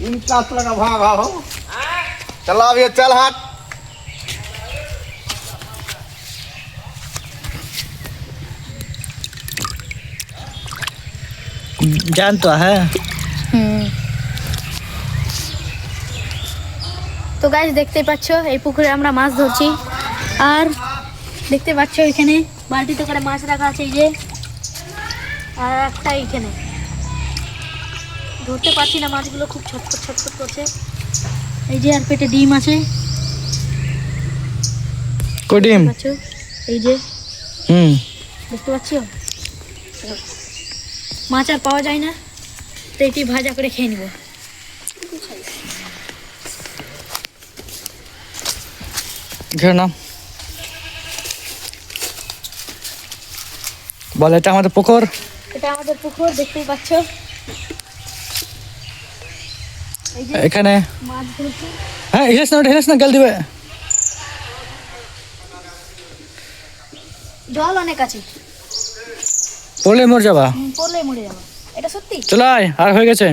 इनका लगा भागा हो चला अब ये चल हाथ जान तो है হুম তো গাছ দেখতে পাচ্ছ এই পুকুরে আমরা মাছ ধরছি আর দেখতে পাচ্ছ এখানে বালতিতে করে মাছ রাখা আছে এই যে আর একটা এইখানে ধরতে পারছি না মাছগুলো খুব ছটফট ছটফট করছে। এই যে আর পেটে ডিম আছে। পাচ্ছ? এই যে। হুম। দেখতে পাচ্ছ? মাছ আর পাওয়া যায় না তো এটি ভাজা করে খেয়ে নিব। ঘের নাম বল এটা আমাদের পুকুর। এটা আমাদের পুকুর দেখতেই পাচ্ছ? এখানে। হ্যাঁ হিলেস না ওটা না গেল দিবে। জল অনেক আছে। পড়লে মরে যাবা। পড়লে মরে যাবা। এটা সত্যি? চলে আর হয়ে গেছে।